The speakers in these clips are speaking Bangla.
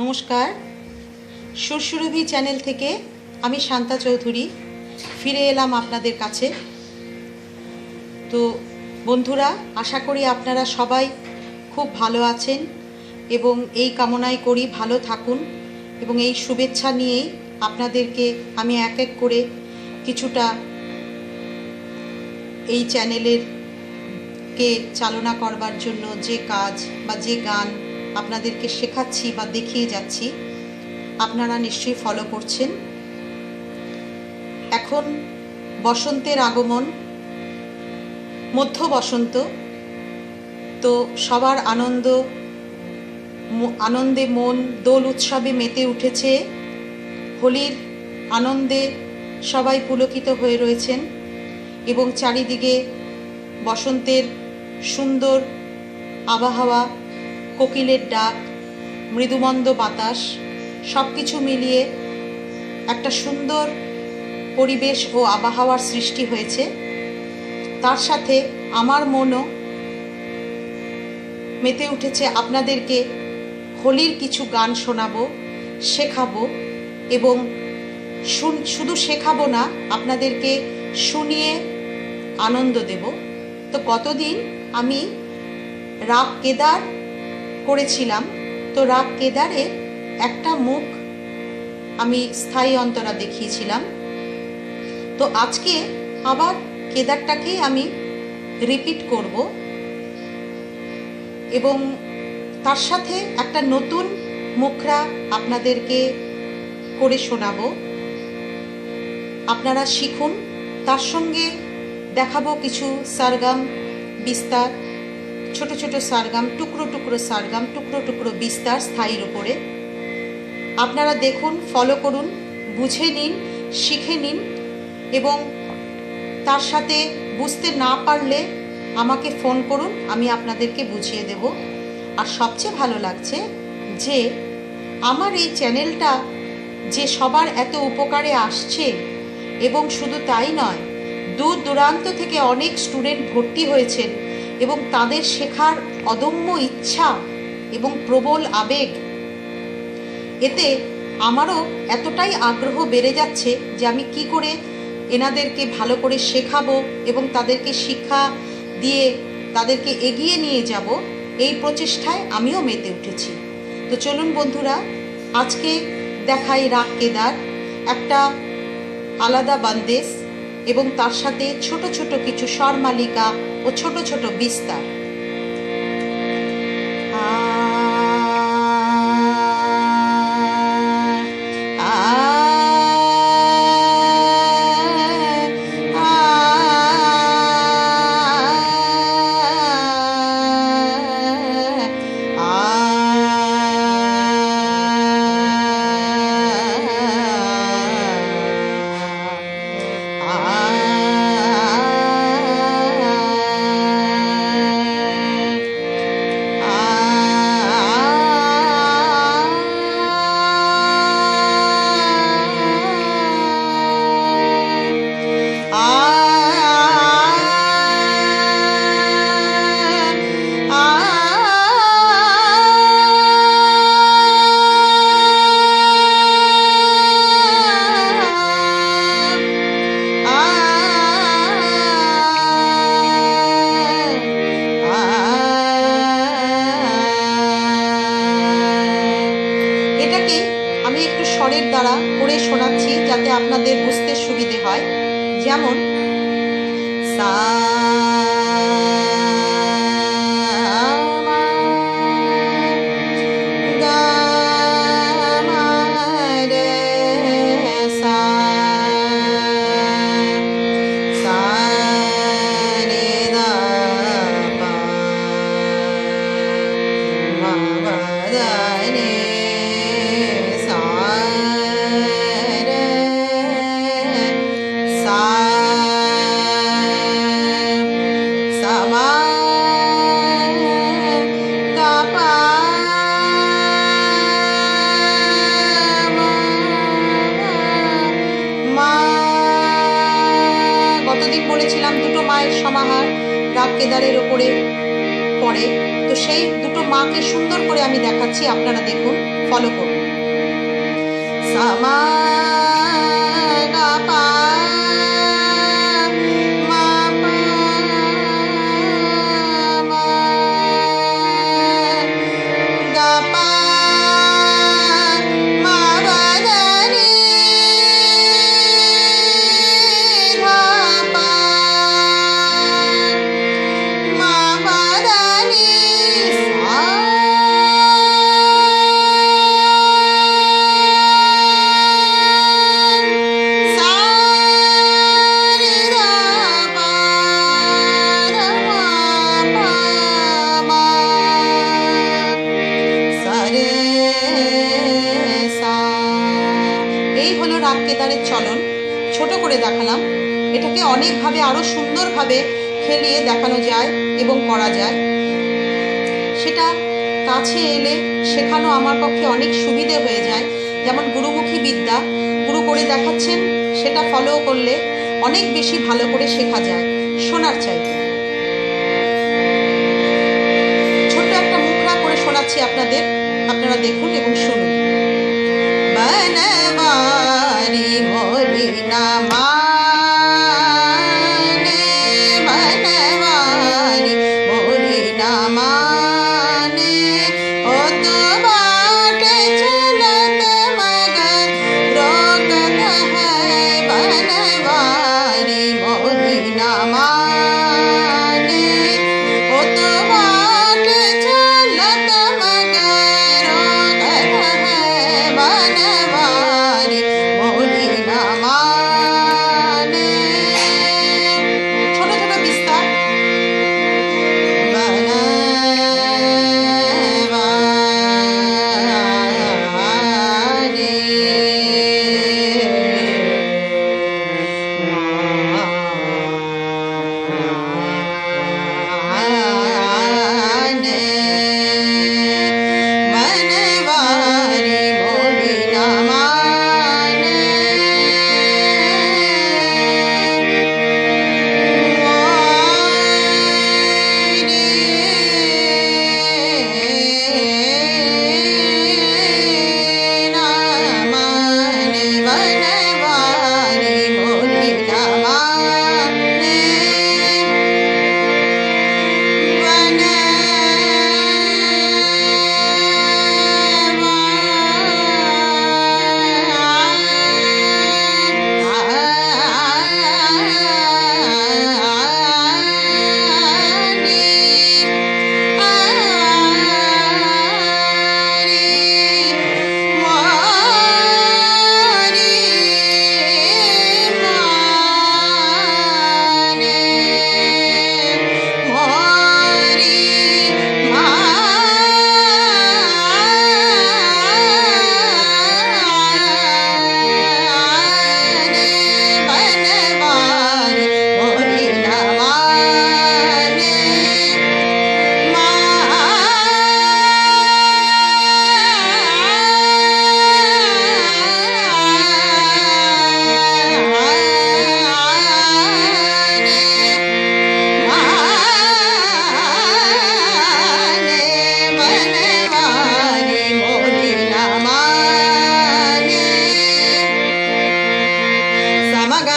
নমস্কার। সুরসুরভি চ্যানেল থেকে আমি শান্তা চৌধুরী ফিরে এলাম আপনাদের কাছে। তো বন্ধুরা, আশা করি আপনারা সবাই খুব ভালো আছেন এবং এই কামনাই করি ভালো থাকুন এবং এই শুভেচ্ছা নিয়েই আপনাদেরকে আমি এক এক করে কিছুটা এই চ্যানেলের কে চালনা করবার জন্য যে কাজ বা যে গান আপনাদেরকে শেখাচ্ছি বা দেখিয়ে যাচ্ছি। আপনারা নিশ্চয়ই ফলো করছেন। এখন বসন্তের আগমন, মধ্য বসন্ত। তো সবার আনন্দ আনন্দে মন, দোল উৎসবে মেতে উঠেছে। হোলির আনন্দে সবাই পুলকিত হয়ে রয়েছেন এবং চারিদিকে বসন্তের সুন্দর আবহাওয়া কোকিলের ডাক, মৃদুমন্দ বাতাস সব কিছু মিলিয়ে একটা সুন্দর পরিবেশ ও আবহাওয়ার সৃষ্টি হয়েছে। তার সাথে আমার মনও মেতে উঠেছে। আপনাদেরকে হোলির কিছু গান শোনাবো, শেখাবো এবং শুধু শেখাবো না, আপনাদেরকে শুনিয়ে আনন্দ দেব। তো গতদিন আমি রাগ কেদার করেছিলাম, তো রাগ কেদারে একটা মুখ আমি স্থায়ী অন্তরা দেখিয়েছিলাম। তো আজকে আবার কেদারটাকেই আমি রিপিট করব এবং তার সাথে একটা নতুন মুখরা আপনাদেরকে করে শোনাবো। আপনারা শিখুন, তার সঙ্গে দেখাবো কিছু সারগাম, বিস্তার। ছোট ছোট সারগাম, টুকরো টুকরো সারগাম, টুকরো টুকরো বিস্তার স্থায়ীর উপরে। আপনারা দেখুন ফলো করুন, বুঝে নিন, শিখে নিন এবং তার সাথে বুঝতে না পারলে আমাকে ফোন করুন, আমি আপনাদেরকে বুঝিয়ে দেব। আর সবচেয়ে ভালো লাগছে যে, আমার এই চ্যানেলটা যে সবার এত উপকারে আসছে এবং শুধু তাই নয়, দূর দূরান্ত থেকে অনেক স্টুডেন্ট ভর্তি হয়েছেন। এবং তাদের শেখার অদম্য ইচ্ছা এবং প্রবল আবেগ। এতে আমারও এতটাই আগ্রহ বেড়ে যাচ্ছে যে আমি কি করে এনাদেরকে ভালো করে শেখাবো এবং তাদেরকে শিক্ষা দিয়ে তাদেরকে এগিয়ে নিয়ে যাব, এই প্রচেষ্টায় আমিও মেতে উঠেছি। তো চলুন বন্ধুরা, আজকে দেখাই রাগ কেদার, একটা আলাদা বান্দেশ এবং তার সাথে ছোট ছোট কিছু স্বরমালিকা ও ছোট ছোট বিস্তার। কেদারের ওপরে পড়ে। তো সেই দুটো মাকে সুন্দর করে আমি দেখাচ্ছি, আপনারা দেখুন ফলো করুন। সামা রাগ কেদারের চলন। ছোট করে দেখালাম। এটাকে অনেকভাবে আরও সুন্দরভাবে খেলিয়ে দেখানো যায় এবং করা যায়। সেটা কাছে এলে শেখানো আমার পক্ষে অনেক সুবিধে হয়ে যায়। যেমন গুরুমুখী বিদ্যা, গুরু করে দেখাচ্ছেন, সেটা ফলো করলে অনেক বেশি ভালো করে শেখা যায়। শোনার চাইতে। ছোট্ট একটা মুখরা করে শোনাচ্ছি আপনাদের। আপনারা দেখুন এবং শুনুন।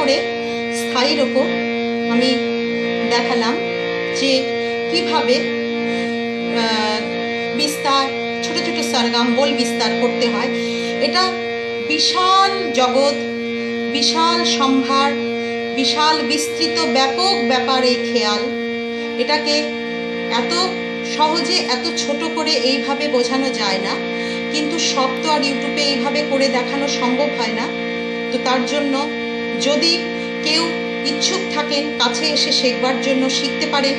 করে স্থায়ীর ওপর আমি দেখালাম যে কীভাবে বিস্তার, ছোট ছোট সরগাম বোল বিস্তার করতে হয়। এটা বিশাল জগৎ, বিশাল সম্ভার, বিশাল বিস্তৃত ব্যাপক ব্যাপার এই খেয়াল। এটাকে এত সহজে, এত ছোট করে এইভাবে বোঝানো যায় না। কিন্তু সব তো আর ইউটিউবে এইভাবে করে দেখানো সম্ভব হয় না। তো তার জন্য যদি কেউ ইচ্ছুক থাকেন কাছে এসে শেখবার জন্য শিখতে পারেন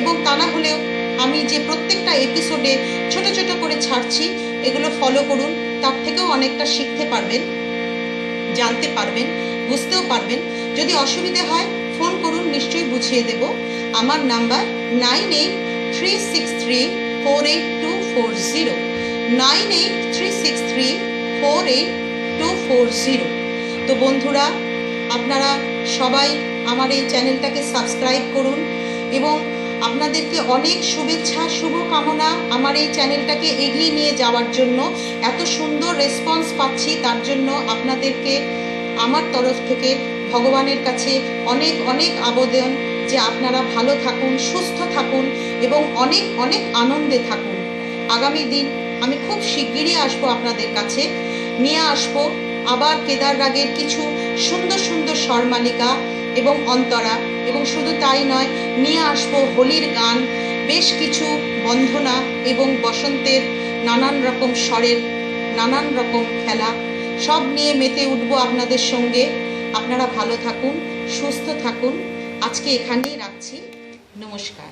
এবং তা না হলেও আমি যে প্রত্যেকটা এপিসোডে ছোট ছোট করে ছাড়ছি, এগুলো ফলো করুন, তার থেকেও অনেকটা শিখতে পারবেন, জানতে পারবেন, বুঝতেও পারবেন। যদি অসুবিধে হয় ফোন করুন, নিশ্চয়ই বুঝিয়ে দেব। আমার number nine eight three six three four eight two four zero. Nine eight three six three four eight two four zero. তো বন্ধুরা আপনারা সবাই আমার এই চ্যানেলটাকে সাবস্ক্রাইব করুন এবং আপনাদেরকে অনেক শুভেচ্ছা, শুভকামনা আমার এই চ্যানেলটাকে এগিয়ে নিয়ে যাওয়ার জন্য। এত সুন্দর রেসপন্স পাচ্ছি, তার জন্য আপনাদেরকে আমার তরফ থেকে ভগবানের কাছে অনেক অনেক আবেদন যে আপনারা ভালো থাকুন, সুস্থ থাকুন এবং অনেক অনেক আনন্দে থাকুন। আগামী দিন আমি খুব শিগগিরই আসব আপনাদের কাছে। নিয়ে আসব আবার কেদার রাগের কিছু সুন্দর সুন্দর স্বরমালিকা এবং অন্তরা, এবং শুধু তাই নয়, নিয়ে আসব হোলির গান, বেশ কিছু বন্ধনা এবং বসন্তের নানান রকম স্বরের, নানান রকম খেলা, সব নিয়ে মেতে উঠবো আপনাদের সঙ্গে। আপনারা ভালো থাকুন, সুস্থ থাকুন। আজকে এখানেই রাখছি। নমস্কার।